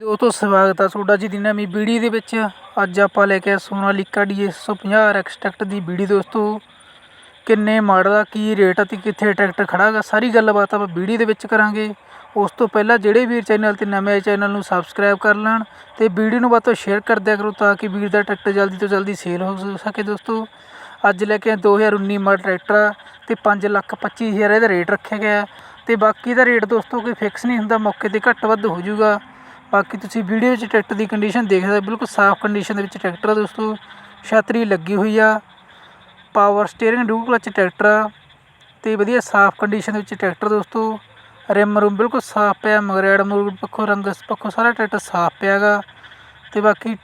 ਦੋਸਤੋ ਸਵਾਗਤ ਆ ਤੁਹਾਡਾ ਜੀ ਦੀ ਨਵੀਂ ਵੀਡੀਓ ਦੇ ਵਿੱਚ। ਅੱਜ ਆਪਾਂ ਲੈ ਕੇ ਆਏ ਸੋਨਾਲੀਕਾ ਡੀ 150 ਐਕਸਟੈਕਟ ਦੀ ਵੀਡੀਓ ਦੋਸਤੋ। ਕਿੰਨੇ ਮਾਡਲ ਦਾ ਕੀ ਰੇਟ ਆ ਤੇ ਕਿੱਥੇ ਟਰੈਕਟਰ ਖੜਾ ਗਾ ਸਾਰੀ ਗੱਲਬਾਤ ਆਪਾਂ ਵੀਡੀਓ ਦੇ ਵਿੱਚ ਕਰਾਂਗੇ। ਉਸ ਤੋਂ ਪਹਿਲਾਂ ਜਿਹੜੇ ਵੀਰ ਚੈਨਲ ਤੇ ਨਵੇਂ ਆਏ ਚੈਨਲ ਨੂੰ ਸਬਸਕ੍ਰਾਈਬ ਕਰ ਲੈਣ ਤੇ ਵੀਡੀਓ ਨੂੰ ਵੱਧ ਤੋਂ ਸ਼ੇਅਰ ਕਰ ਦਿਆ ਕਰੋ ਤਾਂ ਕਿ ਵੀਰ ਦਾ ਟਰੈਕਟਰ ਜਲਦੀ ਤੋਂ ਜਲਦੀ ਸੇਲ ਹੋ ਸਕੇ ਦੋਸਤੋ। ਅੱਜ ਲੈ ਕੇ ਆਏ 2019 ਮਾਡਲ ਟਰੈਕਟਰ ਆ ਤੇ 5 ਲੱਖ 25 ਹਜ਼ਾਰ ਇਹਦਾ ਰੇਟ ਰੱਖਿਆ ਗਿਆ। ਤੇ ਬਾਕੀ ਦਾ ਰੇਟ ਦੋਸਤੋ ਕੋਈ ਫਿਕਸ ਨਹੀਂ ਹੁੰਦਾ, ਮੌਕੇ ਤੇ ਘੱਟ ਵੱਧ ਹੋ ਜਾਊਗਾ। ਬਾਕੀ ਤੁਸੀਂ ਵੀਡੀਓ ਵਿੱਚ ਟਰੈਕਟਰ ਦੀ ਕੰਡੀਸ਼ਨ ਦੇਖ ਸਕਦੇ ਹੋ, ਬਿਲਕੁਲ ਸਾਫ਼ ਕੰਡੀਸ਼ਨ ਦੇ ਵਿੱਚ ਟਰੈਕਟਰ ਆ ਦੋਸਤੋ। ਛਤਰੀ ਲੱਗੀ ਹੋਈ ਆ। ਪਾਵਰ ਸਟੀਅਰਿੰਗ ਡੂ ਕਲਚ ਟਰੈਕਟਰ ਆ। ਤੇ ਵਧੀਆ ਸਾਫ਼ ਕੰਡੀਸ਼ਨ ਦੇ ਵਿੱਚ ਟਰੈਕਟਰ ਦੋਸਤੋ। ਰਿਮ ਰੂਮ ਬਿਲਕੁਲ ਸਾਫ਼ ਪਿਆ ਮਗਰੈੜ ਮੂਰ ਪੱਖੋਂ ਰੰਗ ਪੱਖੋਂ ਸਾਰਾ ਟਰੈਕਟਰ ਸਾਫ਼ ਪਿਆਗਾ ਤੇ ਬਾਕੀ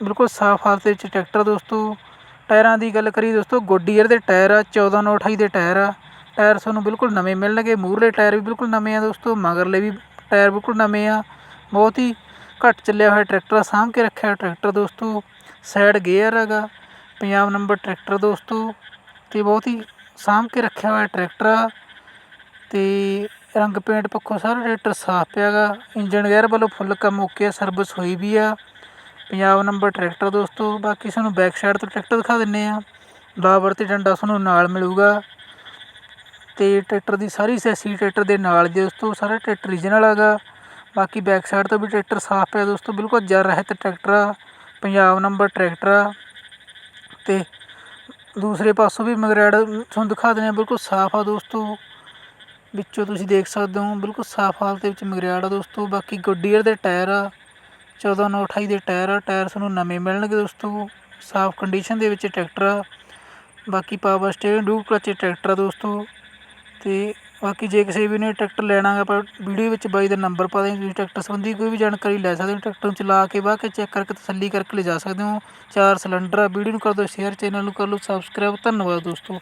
ਬਿਲਕੁਲ ਸਾਫ਼ ਹਾਲਤ ਵਿੱਚ ਟਰੈਕਟਰ ਦੋਸਤੋ। ਟਾਇਰਾਂ ਦੀ ਗੱਲ ਕਰੀ ਦੋਸਤੋ ਗੋਡੀਅਰ ਦੇ ਟਾਇਰ ਆ 14 ਨੌ 28 ਦੇ ਟਾਇਰ ਆ। ਟਾਇਰ ਤੁਹਾਨੂੰ ਬਿਲਕੁਲ ਨਵੇਂ ਮਿਲਣਗੇ। ਮੂਹਰਲੇ ਟਾਇਰ ਵੀ ਬਿਲਕੁਲ ਨਵੇਂ ਆ ਦੋਸਤੋ ਮਗਰਲੇ ਵੀ ਟਾਇਰ ਬਿਲਕੁਲ ਨਵੇਂ ਆ। ਬਹੁਤ ਹੀ ਘੱਟ ਚੱਲਿਆ ਹੋਇਆ ਟਰੈਕਟਰ ਸਾਂਭ ਕੇ ਰੱਖਿਆ ਹੋਇਆ ਟਰੈਕਟਰ ਦੋਸਤੋ। ਸਾਈਡ ਗੇਅਰ ਹੈਗਾ ਪੰਜਾਬ ਨੰਬਰ ਟਰੈਕਟਰ ਦੋਸਤੋ। ਤੇ ਬਹੁਤ ਹੀ ਸਾਂਭ ਕੇ ਰੱਖਿਆ ਹੋਇਆ ਟਰੈਕਟਰ। ਆ ਤੇ ਰੰਗ ਪੇਂਟ ਪੱਖੋਂ ਸਾਰਾ ਟਰੈਕਟਰ ਸਾਫ਼ ਪਿਆਗਾ ਇੰਜਨ ਗੇਅਰ ਵੱਲੋਂ ਫੁੱਲ ਕੰਮ ਓਕੇ ਆ ਸਰਵਿਸ ਹੋਈ ਵੀ ਆ। ਪੰਜਾਬ ਨੰਬਰ ਟਰੈਕਟਰ ਦੋਸਤੋ, ਬਾਕੀ ਸਾਨੂੰ ਬੈਕ ਸਾਈਡ ਤੋਂ ਟਰੈਕਟਰ ਦਿਖਾ ਦਿੰਨੇ ਆ। ਲਾਵਰ ਤੇ ਡੰਡਾ ਤੁਹਾਨੂੰ ਨਾਲ ਮਿਲੂਗਾ। ਤੇ ਟਰੈਕਟਰ ਦੀ ਸਾਰੀ ਸੈਸੀ ਟਰੈਕਟਰ ਦੇ ਨਾਲ ਦੋਸਤੋ, ਸਾਰਾ ਟਰੈਕਟਰ ਰੀਜਨਲ ਹੈਗਾ। ਬਾਕੀ ਬੈਕ ਸਾਈਡ ਤੋਂ ਵੀ ਟਰੈਕਟਰ ਸਾਫ਼ ਪਿਆ ਦੋਸਤੋ, ਬਿਲਕੁਲ ਜਰ ਰਹਿਤ ਟਰੈਕਟਰ ਆ। ਪੰਜਾਬ ਨੰਬਰ ਟਰੈਕਟਰ ਆ। ਅਤੇ ਦੂਸਰੇ ਪਾਸੋਂ ਵੀ ਮਗਰੈੜ ਤੁਹਾਨੂੰ ਦਿਖਾ ਦਿੰਦੇ ਆ ਬਿਲਕੁਲ ਸਾਫ਼ ਆ ਦੋਸਤੋ। ਵਿੱਚੋਂ ਤੁਸੀਂ ਦੇਖ ਸਕਦੇ ਹੋ, ਬਿਲਕੁਲ ਸਾਫ਼ ਹਾਲਤ ਦੇ ਵਿੱਚ ਮਗਰੈੜ ਆ ਦੋਸਤੋ। ਬਾਕੀ ਗੁੱਡੀਅਰ ਦੇ ਟਾਇਰ ਆ 14 ਨੌ 28 ਦੇ ਟਾਇਰ ਆ, ਟਾਇਰ ਤੁਹਾਨੂੰ ਨਵੇਂ ਮਿਲਣਗੇ ਦੋਸਤੋ। ਸਾਫ਼ ਕੰਡੀਸ਼ਨ ਦੇ ਵਿੱਚ ਟਰੈਕਟਰ ਆ। ਬਾਕੀ ਪਾਵਰ ਸਟੀਅਰਿੰਗ ਡੂ ਕਲਚ ਟਰੈਕਟਰ ਆ ਦੋਸਤੋ। ਤੇ ਬਾਕੀ ਜੇ ਕਿਸੇ ਵੀ ਨੇ ਟਰੈਕਟਰ ਲੈਣਾ ਗਾ ਆਪਾਂ ਵੀਡੀਓ ਵਿੱਚ ਬਾਈ ਦਾ ਨੰਬਰ ਪਾ ਦੇ ਤੁਸੀਂ ਟਰੈਕਟਰ ਸੰਬੰਧੀ ਕੋਈ ਵੀ ਜਾਣਕਾਰੀ ਲੈ ਸਕਦੇ ਹੋ ਟਰੈਕਟਰ ਨੂੰ ਚਲਾ ਕੇ ਵਾਹ ਕੇ ਚੈੱਕ ਕਰਕੇ ਤਸੱਲੀ ਕਰਕੇ ਲਿਜਾ ਸਕਦੇ ਹੋ। ਚਾਰ ਸਿਲੰਡਰ ਆ, ਵੀਡੀਓ ਨੂੰ ਕਰ ਦਿਓ ਸ਼ੇਅਰ ਚੈਨਲ ਨੂੰ ਕਰ ਲਓ ਸਬਸਕ੍ਰਾਈਬ ਧੰਨਵਾਦ ਦੋਸਤੋ।